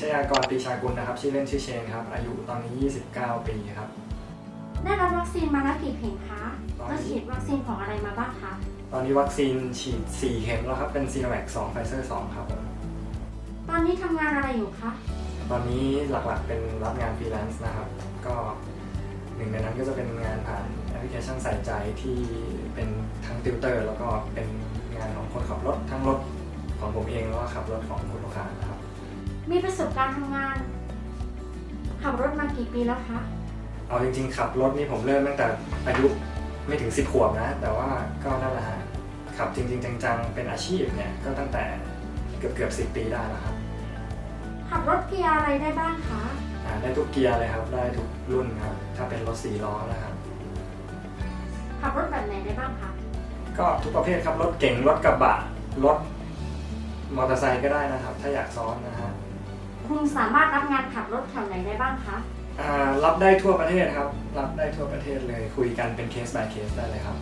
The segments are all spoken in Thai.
ชื่อชยากรปรีชากุลนะครับ ชื่อเล่นชื่อเชนครับ อายุตอนนี้ 29 ปีครับ ได้รับวัคซีนมาแล้วกี่เข็มคะตอนนี้ แล้วฉีดวัคซีนของอะไรมาบ้างคะตอนนี้วัคซีนฉีด 4 เข็มแล้วครับ เป็นซีโนแวค2ไฟเซอร์ 2 ครับผมตอนนี้ทำงานอะไรอยู่คะตอนนี้หลักๆเป็นรับงานฟรีแลนซ์นะครับ ก็หนึ่งในนั้นก็จะเป็นงานผ่านแอปพลิเคชันใส่ใจที่เป็นทั้งติวเตอร์ แล้วก็เป็นงานของคนขับรถทั้งรถของผมเองแล้วก็ขับรถของคุณลูกค้านะครับ มีประสบการณ์ทำงาน ขับรถมากี่ปีแล้วคะ เอาจริงๆขับรถนี่ผมเริ่มตั้งแต่อายุไม่ถึง 10 ขวบนะ แต่ว่าก็นั่นแหละฮะขับจริง ๆ จังๆ เป็นอาชีพเนี่ยก็ตั้งแต่เกือบเกือบสิปีได้แล้วครับขับรถเกียร์อะไรได้บ้างคะ อ่าได้ทุกเกียร์เลยครับ ได้ทุกรุ่นครับ ถ้าเป็นรถสี่ล้อนะครับ ขับรถแบบไหนได้บ้างคะ ก็ทุกประเภทครับ รถเก๋งรถกระบะรถมอเตอร์ไซค์ก็ได้นะครับ ถ้าอยากซ้อนนะฮะคุณ สามารถรับงานขับรถแถวไหนได้บ้างคะ อ่ารับได้ทั่วประเทศครับ รับได้ทั่วประเทศเลยคุยกันเป็นเคส by เคสได้เลยครับ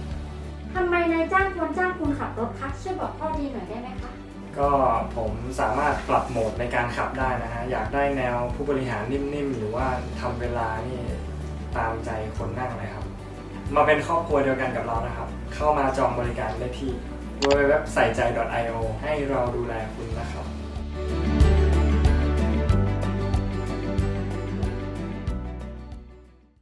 ทำไมนายจ้างควรจ้างคุณขับรถคะ ช่วยบอกข้อดีหน่อยได้ไหมคะ ก็ผมสามารถปรับโหมดในการขับได้นะฮะ อยากได้แนวผู้บริหารนิ่มๆ หรือว่าทำเวลานี่ตามใจคนนั่งเลยครับ มาเป็นครอบครัวเดียวกันกับเรานะครับ เข้ามาจองบริการได้ที่ www ใส่ใจ .io ให้เราดูแลคุณนะครับ